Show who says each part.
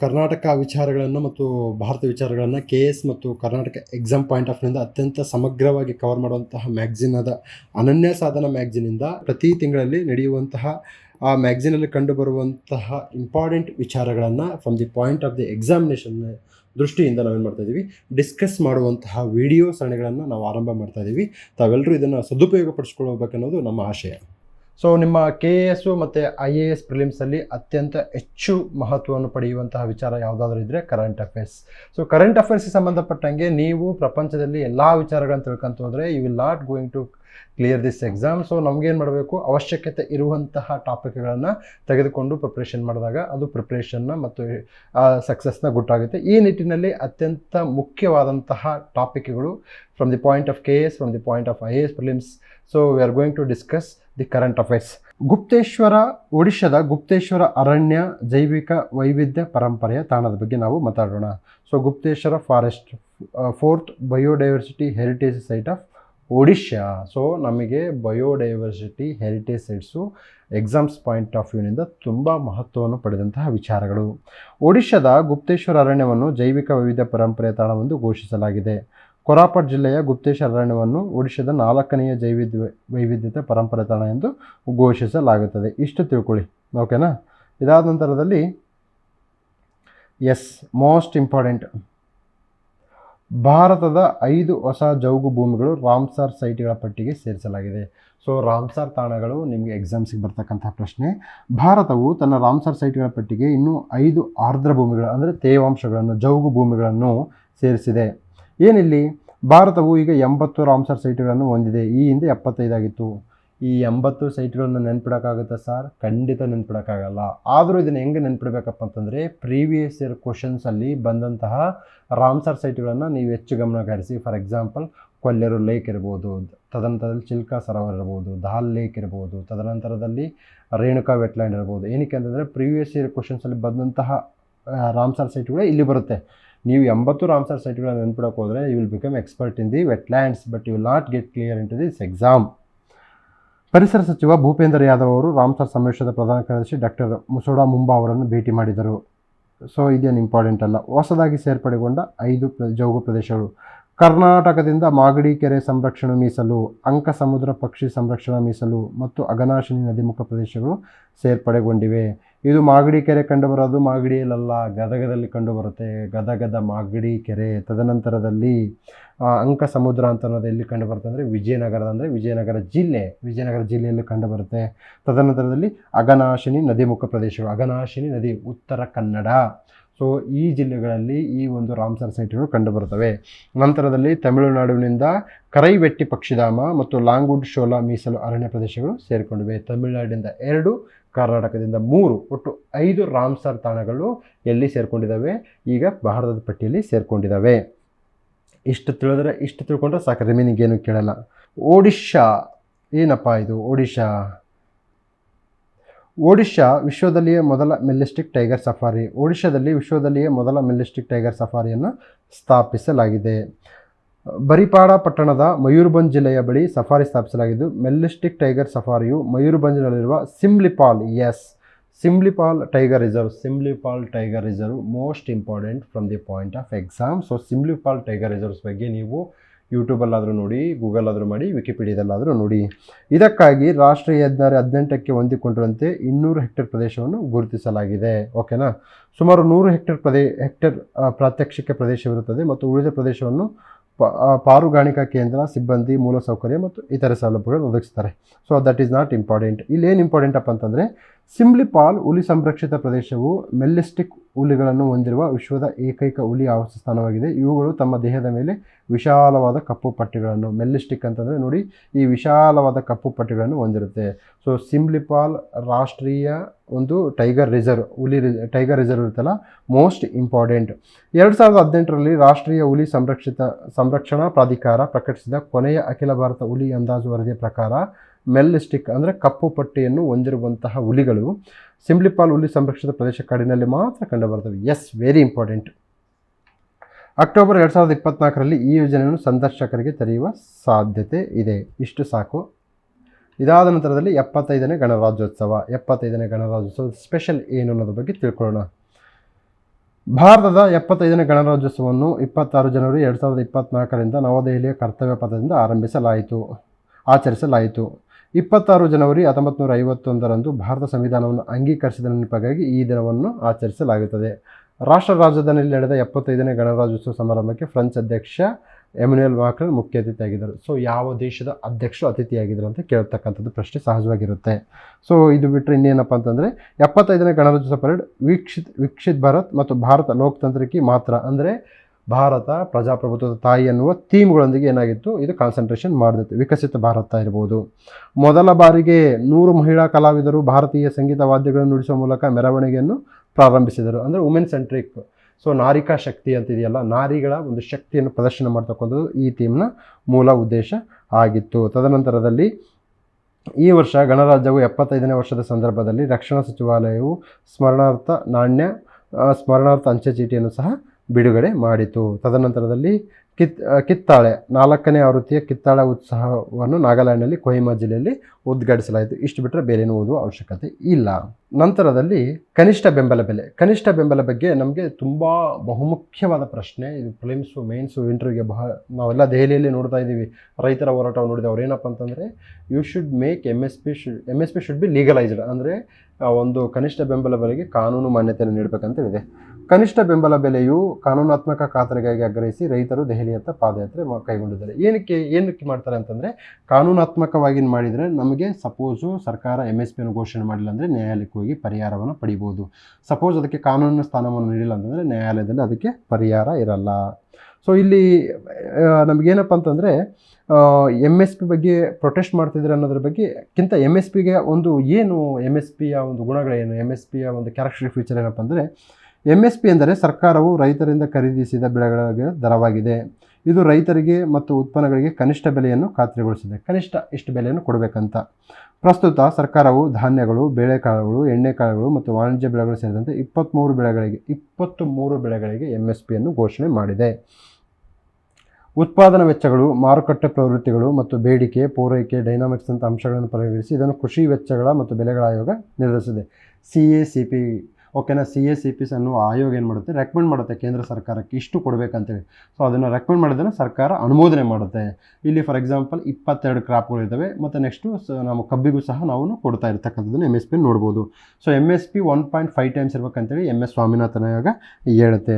Speaker 1: ಕರ್ನಾಟಕ ವಿಚಾರಗಳನ್ನು ಮತ್ತು ಭಾರತ ವಿಚಾರಗಳನ್ನು ಕೆ ಎಸ್ ಮತ್ತು ಕರ್ನಾಟಕ ಎಕ್ಸಾಮ್ ಪಾಯಿಂಟ್ ಆಫ್ ವ್ಯೂಯಿಂದ ಅತ್ಯಂತ ಸಮಗ್ರವಾಗಿ ಕವರ್ ಮಾಡುವಂತಹ ಮ್ಯಾಗ್ಝಿನ್ ಆದ ಅನನ್ಯ ಸಾಧನ ಮ್ಯಾಗ್ಝಿನಿಂದ ಪ್ರತಿ ತಿಂಗಳಲ್ಲಿ ನಡೆಯುವಂತಹ, ಆ ಮ್ಯಾಗ್ಝಿನಲ್ಲಿ ಕಂಡುಬರುವಂತಹ ಇಂಪಾರ್ಟೆಂಟ್ ವಿಚಾರಗಳನ್ನು from the point of the examination ದೃಷ್ಟಿಯಿಂದ ನಾವೇನು ಮಾಡ್ತಾ ಇದ್ದೀವಿ ಡಿಸ್ಕಸ್ ಮಾಡುವಂತಹ ವಿಡಿಯೋ ಸರಣಿಗಳನ್ನು ನಾವು ಆರಂಭ ಮಾಡ್ತಾ ಇದ್ದೀವಿ ತಾವೆಲ್ಲರೂ ಇದನ್ನು ಸದುಪಯೋಗ ಪಡಿಸ್ಕೊಳ್ಬೇಕನ್ನೋದು ನಮ್ಮ ಆಶಯ. ಸೊ ನಿಮ್ಮ ಕೆ ಎ ಎಸ್ಸು ಮತ್ತು ಐ ಎ ಎಸ್ ಪ್ರಿಲಿಮ್ಸಲ್ಲಿ ಅತ್ಯಂತ ಹೆಚ್ಚು ಮಹತ್ವವನ್ನು ಪಡೆಯುವಂತಹ ವಿಚಾರ ಯಾವುದಾದ್ರೂ ಇದ್ದರೆ ಕರೆಂಟ್ ಅಫೇರ್ಸ್ ಸೊ ಕರೆಂಟ್ ಅಫೇರ್ಸ್ಗೆ ಸಂಬಂಧಪಟ್ಟಂಗೆ ನೀವು ಪ್ರಪಂಚದಲ್ಲಿ ಎಲ್ಲ ವಿಚಾರಗಳನ್ನು ತಿಳ್ಕೊಂತ ಹೋದರೆ you will not going to clear this exam so ನಮಗೇನು ಮಾಡಬೇಕು? ಅವಶ್ಯಕತೆ ಇರುವಂತಹ ಟಾಪಿಕ್ಗಳನ್ನು ತೆಗೆದುಕೊಂಡು ಪ್ರಿಪ್ರೇಷನ್ ಮಾಡಿದಾಗ ಅದು ಪ್ರಿಪ್ರೇಷನ್ನ ಮತ್ತು ಸಕ್ಸಸ್ನ ಗುಟ್ಟಾಗುತ್ತೆ. ಈ ನಿಟ್ಟಿನಲ್ಲಿ ಅತ್ಯಂತ ಮುಖ್ಯವಾದಂತಹ ಟಾಪಿಕ್ಗಳು from the point of K S from the point of I S prelims so we are going to discuss the current affairs Gupteswar, ಒಡಿಶಾದ ಗುಪ್ತೇಶ್ವರ ಅರಣ್ಯ, ಜೈವಿಕ ವೈವಿಧ್ಯ ಪರಂಪರೆಯ ತಾಣದ ಬಗ್ಗೆ ನಾವು ಮಾತಾಡೋಣ. So Gupteswar forest fourth biodiversity heritage site of Odisha. So ನಮಗೆ biodiversity heritage sites exams point of ವ್ಯೂನಿಂದ ತುಂಬ ಮಹತ್ವವನ್ನು ಪಡೆದಂತಹ ವಿಚಾರಗಳು. ಒಡಿಶಾದ ಗುಪ್ತೇಶ್ವರ ಅರಣ್ಯವನ್ನು ಜೈವಿಕ ವೈವಿಧ್ಯ ಪರಂಪರೆಯ ತಾಣವೆಂದು ಘೋಷಿಸಲಾಗಿದೆ. ಕೊರಾಪಟ್ ಜಿಲ್ಲೆಯ ಗುಪ್ತೇಶ್ವರ ಅರಣ್ಯವನ್ನು ಒಡಿಶಾದ ನಾಲ್ಕನೆಯ ಜೈವಿಧ್ಯ ವೈವಿಧ್ಯತೆ ಪರಂಪರೆ ತಾಣ ಎಂದು ಘೋಷಿಸಲಾಗುತ್ತದೆ. ಇಷ್ಟು ತಿಳ್ಕೊಳ್ಳಿ. ಓಕೆನಾ ಇದಾದ ನಂತರದಲ್ಲಿ ಎಸ್ ಮೋಸ್ಟ್ ಇಂಪಾರ್ಟೆಂಟ್ ಭಾರತದ ಐದು ಹೊಸ ಜೌಗು ಭೂಮಿಗಳು ರಾಮ್ಸಾರ್ ಸೈಟ್ಗಳ ಪಟ್ಟಿಗೆ ಸೇರಿಸಲಾಗಿದೆ. ಸೊ ರಾಮ್ಸಾರ್ ತಾಣಗಳು ನಿಮಗೆ ಎಕ್ಸಾಮ್ಸಿಗೆ ಬರ್ತಕ್ಕಂಥ ಪ್ರಶ್ನೆ. ಭಾರತವು ತನ್ನ ರಾಮ್ಸಾರ್ ಸೈಟ್ಗಳ ಪಟ್ಟಿಗೆ ಇನ್ನೂ ಐದು ಆರ್ದ್ರ ಭೂಮಿಗಳು, ಅಂದರೆ ತೇವಾಂಶಗಳನ್ನು, ಜೌಗು ಭೂಮಿಗಳನ್ನು ಸೇರಿಸಿದೆ. ಏನಿಲ್ಲಿ? ಭಾರತವು ಈಗ ಎಂಬತ್ತು ರಾಮ್ಸಾರ್ ಸೈಟ್ಗಳನ್ನು ಹೊಂದಿದೆ. ಈ ಹಿಂದೆ ಎಪ್ಪತ್ತೈದಾಗಿತ್ತು ಈ ಎಂಬತ್ತು ಸೈಟ್ಗಳನ್ನು ನೆನ್ಪಿಡೋಕ್ಕಾಗುತ್ತಾ ಸರ್? ಖಂಡಿತ ನೆನ್ಪಿಡೋಕ್ಕಾಗಲ್ಲ. ಆದರೂ ಇದನ್ನು ಹೆಂಗೆ ನೆನ್ಪಿಡಬೇಕಪ್ಪ ಅಂತಂದರೆ, ಪ್ರೀವಿಯಸ್ ಇಯರ್ ಕ್ವಶನ್ಸಲ್ಲಿ ಬಂದಂತಹ ರಾಮ್ಸರ್ ಸೈಟ್ಗಳನ್ನು ನೀವು ಹೆಚ್ಚು ಗಮನ ಕರೆಸಿ ಫಾರ್ ಎಕ್ಸಾಂಪಲ್, ಕೊಲ್ಲೆರು ಲೇಕ್ ಇರ್ಬೋದು, ತದನಂತರದಲ್ಲಿ ಚಿಲ್ಕಾ ಸರೋವರ ಇರ್ಬೋದು, ದಾಲ್ ಲೇಕ್ ಇರ್ಬೋದು, ತದನಂತರದಲ್ಲಿ ರೇಣುಕಾ ವೆಟ್ಲ್ಯಾಂಡ್ ಇರ್ಬೋದು. ಏನಕ್ಕೆ ಅಂತಂದರೆ, ಪ್ರೀವಿಯಸ್ ಇಯರ್ ಕ್ವಶನ್ಸಲ್ಲಿ ಬಂದಂತಹ ರಾಮ್ಸರ್ ಸೈಟ್ಗಳು ಇಲ್ಲಿ ಬರುತ್ತೆ. ನೀವು ಎಂಬತ್ತು ರಾಮ್ಸರ್ ಸೈಟ್ಗಳನ್ನು ನೆನ್ಪಿಡೋಕೆ ಹೋದರೆ you will become expert in the wetlands but you will not get clear in to this exam ಪರಿಸರ ಸಚಿವ ಭೂಪೇಂದ್ರ ಯಾದವ್ ಅವರು ರಾಮ್ಸರ್ ಸಮಾವೇಶದ ಪ್ರಧಾನ ಕಾರ್ಯದರ್ಶಿ ಡಾಕ್ಟರ್ ಮುಸೋಡಾ ಮುಂಬಾ ಅವರನ್ನು ಭೇಟಿ ಮಾಡಿದರು. ಸೊ ಇದೇನು ಇಂಪಾರ್ಟೆಂಟ್ ಅಲ್ಲ. ಹೊಸದಾಗಿ ಸೇರ್ಪಡೆಗೊಂಡ ಐದು ಜೌಗು ಪ್ರದೇಶಗಳು. ಕರ್ನಾಟಕದಿಂದ ಮಾಗಡಿ ಕೆರೆ ಸಂರಕ್ಷಣಾ ಮೀಸಲು ಅಂಕ ಸಮುದ್ರ ಪಕ್ಷಿ ಸಂರಕ್ಷಣಾ ಮೀಸಲು ಮತ್ತು ಅಗನಾಶಿನಿ ನದಿಮುಖ ಪ್ರದೇಶಗಳು ಸೇರ್ಪಡೆಗೊಂಡಿವೆ. ಇದು ಮಾಗಡಿ ಕೆರೆ ಕಂಡುಬರೋದು. ಮಾಗಡಿಯಲ್ಲ ಗದಗದಲ್ಲಿ ಕಂಡುಬರುತ್ತೆ. ಗದಗದ ಮಾಗಡಿ ಕೆರೆ ತದನಂತರದಲ್ಲಿ ಅಂಕ ಸಮುದ್ರ ಅಂತ ಅನ್ನೋದು ಎಲ್ಲಿ ಕಂಡುಬರುತ್ತೆ ಅಂದರೆ ವಿಜಯನಗರದ, ಅಂದರೆ ವಿಜಯನಗರ ಜಿಲ್ಲೆ, ವಿಜಯನಗರ ಜಿಲ್ಲೆಯಲ್ಲಿ ಕಂಡುಬರುತ್ತೆ. ತದನಂತರದಲ್ಲಿ ಅಘನಾಶಿನಿ ನದಿಮುಖ ಪ್ರದೇಶಗಳು. ಅಗನಾಶಿನಿ ನದಿ, ಉತ್ತರ ಕನ್ನಡ. ಸೊ ಈ ಜಿಲ್ಲೆಗಳಲ್ಲಿ ಈ ಒಂದು ರಾಮ್ಸರ್ ಸೈಟ್ಗಳು ಕಂಡುಬರುತ್ತವೆ. ನಂತರದಲ್ಲಿ ತಮಿಳುನಾಡಿನಿಂದ ಕರೈವೆಟ್ಟಿ ಪಕ್ಷಿಧಾಮ ಮತ್ತು ಲಾಂಗ್ವುಡ್ ಶೋಲಾ ಮೀಸಲು ಅರಣ್ಯ ಪ್ರದೇಶಗಳು ಸೇರಿಕೊಂಡಿವೆ. ತಮಿಳುನಾಡಿನಿಂದ ಎರಡು, ಕರ್ನಾಟಕದಿಂದ ಮೂರು, ಒಟ್ಟು ಐದು ರಾಮ್ಸರ್ ತಾಣಗಳು ಎಲ್ಲಿ ಸೇರಿಕೊಂಡಿದ್ದಾವೆ? ಈಗ ಭಾರತದ ಪಟ್ಟಿಯಲ್ಲಿ ಸೇರಿಕೊಂಡಿದ್ದಾವೆ. ಇಷ್ಟು ತಿಳಿದ್ರೆ, ಇಷ್ಟು ತಿಳ್ಕೊಂಡ್ರೆ ಸಾಕು ರಿಮೀನಿಂಗ್ ಏನು ಕೇಳಲ್ಲ. ಒಡಿಶಾ, ಏನಪ್ಪ ಇದು, ಒಡಿಶಾ? ಒಡಿಶಾ ವಿಶ್ವದಲ್ಲಿಯೇ ಮೊದಲ ಮೆಲ್ಲಿಸ್ಟಿಕ್ ಟೈಗರ್ ಸಫಾರಿ. ಒಡಿಶಾದಲ್ಲಿ ವಿಶ್ವದಲ್ಲಿಯೇ ಮೊದಲ ಮೆಲಿಸ್ಟಿಕ್ ಟೈಗರ್ ಸಫಾರಿಯನ್ನು ಸ್ಥಾಪಿಸಲಾಗಿದೆ. ಬರಿಪಾಡ ಪಟ್ಟಣದ ಮಯೂರ್ಭಂಜ್ ಜಿಲ್ಲೆಯ ಬಳಿ ಸಫಾರಿ ಸ್ಥಾಪಿಸಲಾಗಿದ್ದು ಮೆಲ್ಲಿಸ್ಟಿಕ್ ಟೈಗರ್ ಸಫಾರಿಯು ಮಯೂರ್ಭಂಜ್ನಲ್ಲಿರುವ Similipal S Similipal tiger reserve Similipal tiger reserve most important from the point of exam. So Similipal tiger reserves ಬಗ್ಗೆ ನೀವು ಯೂಟ್ಯೂಬಲ್ಲಾದರೂ ನೋಡಿ ಗೂಗಲಾದರೂ ಮಾಡಿ, ವಿಕಿಪೀಡಿಯಾದಲ್ಲಾದರೂ ನೋಡಿ. ಇದಕ್ಕಾಗಿ ರಾಷ್ಟ್ರೀಯ ಹೆದ್ದಾರಿ ಹದಿನೆಂಟಕ್ಕೆ ಹೊಂದಿಕೊಂಡಿರುವಂತೆ ಇನ್ನೂರು ಹೆಕ್ಟೇರ್ ಪ್ರದೇಶವನ್ನು ಗುರುತಿಸಲಾಗಿದೆ. ಓಕೆನಾ? ಸುಮಾರು ನೂರು ಹೆಕ್ಟೇರ್ ಪ್ರದೇ, ಹೆಕ್ಟೇರ್ ಪ್ರಾತ್ಯಕ್ಷಿಕ ಪ್ರದೇಶವಿರುತ್ತದೆ ಮತ್ತು ಉಳಿದ ಪ್ರದೇಶವನ್ನು ಪಾರುಗಾಣಿಕಾ ಕೇಂದ್ರ, ಸಿಬ್ಬಂದಿ, ಮೂಲಸೌಕರ್ಯ ಮತ್ತು ಇತರೆ ಸೌಲಭ್ಯಗಳನ್ನು ಒದಗಿಸ್ತಾರೆ so that is not important ಇಲ್ಲಿ ಏನು ಇಂಪಾರ್ಟೆಂಟ್ ಅಪ್ಪ ಅಂತಂದರೆ ಸಿಮ್ಲಿಪಾಲ್ ಹುಲಿ ಸಂರಕ್ಷಿತ ಪ್ರದೇಶವು ಮೆಲ್ಲಿಸ್ಟಿಕ್ ಹುಲಿಗಳನ್ನು ಹೊಂದಿರುವ ವಿಶ್ವದ ಏಕೈಕ ಹುಲಿ ಆವಾಸ ಸ್ಥಾನವಾಗಿದೆ. ಇವುಗಳು ತಮ್ಮ ದೇಹದ ಮೇಲೆ ವಿಶಾಲವಾದ ಕಪ್ಪು ಪಟ್ಟಿಗಳನ್ನು, ಮೆಲ್ಲಿಸ್ಟಿಕ್ ಅಂತಂದರೆ ನೋಡಿ ಈ ವಿಶಾಲವಾದ ಕಪ್ಪು ಪಟ್ಟಿಗಳನ್ನು ಹೊಂದಿರುತ್ತೆ. ಸೊ ಸಿಂಬ್ಲಿಪಾಲ್ ರಾಷ್ಟ್ರೀಯ ಒಂದು ಟೈಗರ್ ರಿಸರ್ವ್, ಹುಲಿ ಟೈಗರ್ ರಿಸರ್ವ್ ಇರುತ್ತಲ್ಲ, ಮೋಸ್ಟ್ ಇಂಪಾರ್ಟೆಂಟ್. ಎರಡು ಸಾವಿರದ ಹದಿನೆಂಟರಲ್ಲಿ ರಾಷ್ಟ್ರೀಯ ಹುಲಿ ಸಂರಕ್ಷಿತ, ಸಂರಕ್ಷಣಾ ಪ್ರಾಧಿಕಾರ ಪ್ರಕಟಿಸಿದ ಕೊನೆಯ ಅಖಿಲ ಭಾರತ ಹುಲಿ ಅಂದಾಜು ವರದಿಯ ಪ್ರಕಾರ ಮೆಲ್ಲಿಸ್ಟಿಕ್ ಅಂದರೆ ಕಪ್ಪು ಪಟ್ಟಿಯನ್ನು ಹೊಂದಿರುವಂತಹ ಹುಲಿಗಳು. ಸಿಂಬ್ಲಿಪಾಲ್ ಹುಲಿ ಸಂರಕ್ಷಿತ ಪ್ರದೇಶ ಕಾಡಿನಲ್ಲಿ ಮಾತ್ರ ಕಂಡುಬರ್ತವೆ ಎಸ್ ವೆರಿ ಇಂಪಾರ್ಟೆಂಟ್ ಅಕ್ಟೋಬರ್ ಎರಡು ಸಾವಿರದ ಇಪ್ಪತ್ನಾಲ್ಕರಲ್ಲಿ ಈ ಯೋಜನೆಯನ್ನು ಸಂದರ್ಶಕರಿಗೆ ತೆರೆಯುವ ಸಾಧ್ಯತೆ ಇದೆ. ಇಷ್ಟು ಸಾಕು. ಇದಾದ ನಂತರದಲ್ಲಿ ಎಪ್ಪತ್ತೈದನೇ ಗಣರಾಜ್ಯೋತ್ಸವ. ಎಪ್ಪತ್ತೈದನೇ ಗಣರಾಜ್ಯೋತ್ಸವ ಸ್ಪೆಷಲ್ ಏನು ಅನ್ನೋದ್ರ ಬಗ್ಗೆ ತಿಳ್ಕೊಳ್ಳೋಣ. ಭಾರತದ ಎಪ್ಪತ್ತೈದನೇ ಗಣರಾಜ್ಯೋತ್ಸವವನ್ನು ಇಪ್ಪತ್ತಾರು ಜನವರಿ ಎರಡು ಸಾವಿರದ ಇಪ್ಪತ್ನಾಲ್ಕರಿಂದ ನವದೆಹಲಿಯ ಕರ್ತವ್ಯ ಪಥದಿಂದ ಆರಂಭಿಸಲಾಯಿತು. ಆಚರಿಸಲಾಯಿತು. ಇಪ್ಪತ್ತಾರು ಜನವರಿ ಹತ್ತೊಂಬತ್ತು ನೂರ ಐವತ್ತೊಂದರಂದು ಭಾರತ ಸಂವಿಧಾನವನ್ನು ಅಂಗೀಕರಿಸಿದ ನೆನಪಿಗಾಗಿ ಈ ದಿನವನ್ನು ಆಚರಿಸಲಾಗುತ್ತದೆ. ರಾಷ್ಟ್ರ ರಾಜಧಾನಿಯಲ್ಲಿ ನಡೆದ ಎಪ್ಪತ್ತೈದನೇ ಗಣರಾಜ್ಯೋತ್ಸವ ಸಮಾರಂಭಕ್ಕೆ ಫ್ರೆಂಚ್ ಅಧ್ಯಕ್ಷ ಎಮ್ಯುನಿಯಲ್ ಮಾಕ್ರನ್ ಮುಖ್ಯ ಅತಿಥಿಯಾಗಿದ್ದರು. ಸೊ, ಯಾವ ದೇಶದ ಅಧ್ಯಕ್ಷರು ಅತಿಥಿಯಾಗಿದ್ದರು ಅಂತ ಕೇಳ್ತಕ್ಕಂಥದ್ದು ಪ್ರಶ್ನೆ ಸಹಜವಾಗಿರುತ್ತೆ. ಸೊ, ಇದು ಬಿಟ್ಟರೆ ಇನ್ನೇನಪ್ಪ ಅಂತಂದರೆ, ಎಪ್ಪತ್ತೈದನೇ ಗಣರಾಜ್ಯೋತ್ಸವ ಪರೇಡ್ ವೀಕ್ಷಿತ್ ವೀಕ್ಷಿತ್ ಭಾರತ್ ಮತ್ತು ಭಾರತ ಲೋಕತಂತ್ರಕ್ಕೆ ಮಾತ್ರ. ಅಂದರೆ ಭಾರತ ಪ್ರಜಾಪ್ರಭುತ್ವದ ತಾಯಿ ಎನ್ನುವ ಥೀಮ್ಗಳೊಂದಿಗೆ ಏನಾಗಿತ್ತು? ಇದು ಕಾನ್ಸಂಟ್ರೇಷನ್ ಮಾಡಿದಿತ್ತು ವಿಕಸಿತ ಭಾರತ ಇರ್ಬೋದು. ಮೊದಲ ಬಾರಿಗೆ ನೂರು ಮಹಿಳಾ ಕಲಾವಿದರು ಭಾರತೀಯ ಸಂಗೀತ ವಾದ್ಯಗಳನ್ನು ನುಡಿಸುವ ಮೂಲಕ ಮೆರವಣಿಗೆಯನ್ನು ಪ್ರಾರಂಭಿಸಿದರು. ಅಂದರೆ ವುಮೆನ್ ಸೆಂಟ್ರಿಕ್ ಸೊ ನಾರಿಕಾ ಶಕ್ತಿ ಅಂತಿದೆಯಲ್ಲ ನಾರಿಗಳ ಒಂದು ಶಕ್ತಿಯನ್ನು ಪ್ರದರ್ಶನ ಮಾಡ್ತಕ್ಕಂಥದ್ದು ಈ ಥೀಮ್ನ ಮೂಲ ಉದ್ದೇಶ ಆಗಿತ್ತು. ತದನಂತರದಲ್ಲಿ ಈ ವರ್ಷ ಗಣರಾಜ್ಯವು ಎಪ್ಪತ್ತೈದನೇ ವರ್ಷದ ಸಂದರ್ಭದಲ್ಲಿ ರಕ್ಷಣಾ ಸಚಿವಾಲಯವು ಸ್ಮರಣಾರ್ಥ ನಾಣ್ಯ, ಸ್ಮರಣಾರ್ಥ ಅಂಚೆ ಚೀಟಿಯನ್ನು ಸಹ ಬಿಡುಗಡೆ ಮಾಡಿತು. ತದನಂತರದಲ್ಲಿ ಕಿತ್ ಕಿತ್ತಾಳೆ, ನಾಲ್ಕನೇ ಆವೃತ್ತಿಯ ಕಿತ್ತಾಳೆ ಉತ್ಸವವನ್ನು ನಾಗಾಲ್ಯಾಂಡ್ನಲ್ಲಿ ಕೊಹಿಮಾ ಜಿಲ್ಲೆಯಲ್ಲಿ ಉದ್ಘಾಟಿಸಲಾಯಿತು. ಇಷ್ಟು ಬಿಟ್ಟರೆ ಬೇರೇನು ಓದುವ ಅವಶ್ಯಕತೆ ಇಲ್ಲ. ನಂತರದಲ್ಲಿ ಕನಿಷ್ಠ ಬೆಂಬಲ ಬೆಲೆ. ಕನಿಷ್ಠ ಬೆಂಬಲ ಬಗ್ಗೆ ನಮಗೆ ತುಂಬ ಬಹುಮುಖ್ಯವಾದ ಪ್ರಶ್ನೆ. ಇದು ಪ್ರಿಲಿಮ್ಸು ಮೇನ್ಸು, ಇಂಟರ್ವ್ಯೂಗೆ ಬಹ ನಾವೆಲ್ಲ ದೆಹಲಿಯಲ್ಲಿ ನೋಡ್ತಾ ಇದ್ದೀವಿ. ರೈತರ ಹೋರಾಟವನ್ನು ನೋಡಿದೆ ಅವ್ರು ಏನಪ್ಪ ಅಂತಂದರೆ you should make M S P should M S P should be legalized ಅಂದರೆ ಒಂದು ಕನಿಷ್ಠ ಬೆಂಬಲ ಬೆಲೆಗೆ ಕಾನೂನು ಮಾನ್ಯತೆಯನ್ನು ನೀಡಬೇಕಂತ ಹೇಳಿದೆ. ಕನಿಷ್ಠ ಬೆಂಬಲ ಬೆಲೆಯು ಕಾನೂನಾತ್ಮಕ ಖಾತರಿಗಾಗಿ ಆಗ್ರಹಿಸಿ ರೈತರು ದೆಹಲಿಯತ್ತ ಪಾದಯಾತ್ರೆ ಕೈಗೊಂಡಿದ್ದಾರೆ. ಏನಕ್ಕೆ ಏನಕ್ಕೆ ಮಾಡ್ತಾರೆ ಅಂತಂದರೆ ಕಾನೂನಾತ್ಮಕವಾಗಿ ಮಾಡಿದರೆ ನಮಗೆ ಸಪೋಸು ಸರ್ಕಾರ ಎಂ ಎಸ್ ಪಿಯನ್ನು ಘೋಷಣೆ ಮಾಡಿಲ್ಲ ಅಂದರೆ ನ್ಯಾಯಾಲಯಕ್ಕೆ ಹೋಗಿ ಪರಿಹಾರವನ್ನು ಪಡಿಬೋದು. ಸಪೋಸ್ ಅದಕ್ಕೆ ಕಾನೂನಿನ ಸ್ಥಾನವನ್ನು ನೀಡಿಲ್ಲ ಅಂತಂದರೆ ನ್ಯಾಯಾಲಯದಲ್ಲಿ ಅದಕ್ಕೆ ಪರಿಹಾರ ಇರಲ್ಲ. ಸೊ ಇಲ್ಲಿ ನಮಗೇನಪ್ಪ ಅಂತಂದರೆ ಎಂ ಎಸ್ ಪಿ ಬಗ್ಗೆ ಪ್ರೊಟೆಸ್ಟ್ ಮಾಡ್ತಿದ್ದಾರೆ ಅನ್ನೋದ್ರ ಬಗ್ಗೆ ಕಿಂತ ಎಂ ಎಸ್ ಪಿಗೆ ಒಂದು ಏನು ಎಂ ಎಸ್ ಪಿಯ ಒಂದು ಗುಣಗಳೇನು? ಎಂ ಎಸ್ ಪಿಯ ಒಂದು ಕ್ಯಾರೆಕ್ಟರ್ ಫೀಚರ್ ಏನಪ್ಪ ಅಂದರೆ ಎಂ ಎಸ್ ಪಿ ಎಂದರೆ ಸರ್ಕಾರವು ರೈತರಿಂದ ಖರೀದಿಸಿದ ಬೆಳೆಗಳಿಗೆ ದರವಾಗಿದೆ. ಇದು ರೈತರಿಗೆ ಮತ್ತು ಉತ್ಪನ್ನಗಳಿಗೆ ಕನಿಷ್ಠ ಬೆಲೆಯನ್ನು ಖಾತ್ರಿಗೊಳಿಸಿದೆ. ಕನಿಷ್ಠ ಇಷ್ಟು ಬೆಲೆಯನ್ನು ಕೊಡಬೇಕಂತ. ಪ್ರಸ್ತುತ ಸರ್ಕಾರವು ಧಾನ್ಯಗಳು, ಬೇಳೆಕಾಳುಗಳು, ಎಣ್ಣೆಕಾಳುಗಳು ಮತ್ತು ವಾಣಿಜ್ಯ ಬೆಳೆಗಳು ಸೇರಿದಂತೆ ಇಪ್ಪತ್ತ್ಮೂರು ಬೆಳೆಗಳಿಗೆ ಇಪ್ಪತ್ತು ಮೂರು ಬೆಳೆಗಳಿಗೆ ಎಂ ಎಸ್ ಪಿಯನ್ನು ಘೋಷಣೆ ಮಾಡಿದೆ. ಉತ್ಪಾದನಾ ವೆಚ್ಚಗಳು, ಮಾರುಕಟ್ಟೆ ಪ್ರವೃತ್ತಿಗಳು ಮತ್ತು ಬೇಡಿಕೆ, ಪೂರೈಕೆ, ಡೈನಾಮಿಕ್ಸ್ ಅಂತ ಅಂಶಗಳನ್ನು ಪರಿಗಣಿಸಿ ಇದನ್ನು ಕೃಷಿ ವೆಚ್ಚಗಳ ಮತ್ತು ಬೆಲೆಗಳ ಆಯೋಗ ನಿರ್ಧರಿಸಿದೆ. ಸಿ ಎ ಸಿ ಪಿ ಓಕೆನಾ ಸಿ ಎಸ್ ಸಿ ಪಿ ಅನ್ನುವ ಆಯೋಗ ಏನು ಮಾಡುತ್ತೆ? ರೆಕಮೆಂಡ್ ಮಾಡುತ್ತೆ ಕೇಂದ್ರ ಸರ್ಕಾರಕ್ಕೆ ಇಷ್ಟು ಕೊಡಬೇಕಂತೇಳಿ. ಸೊ ಅದನ್ನು ರೆಕಮೆಂಡ್ ಮಾಡಿದ್ರೆ ಸರ್ಕಾರ ಅನುಮೋದನೆ ಮಾಡುತ್ತೆ. ಇಲ್ಲಿ ಫಾರ್ ಎಕ್ಸಾಂಪಲ್ ಇಪ್ಪತ್ತೆರಡು ಕ್ರಾಪ್ಗಳಿದ್ದಾವೆ ಮತ್ತು ನೆಕ್ಸ್ಟು ಸ ನಮ್ಮ ಕಬ್ಬಿಗೂ ಸಹ ನಾವು ಕೊಡ್ತಾ ಇರ್ತಕ್ಕಂಥದ್ದನ್ನು ಎಂ ಎಸ್ ಪಿ ನೋಡ್ಬೋದು. So M S P one point five times ಇರ್ಬೇಕಂತೇಳಿ M S Swaminathan ಆಯೋಗ ಹೇಳುತ್ತೆ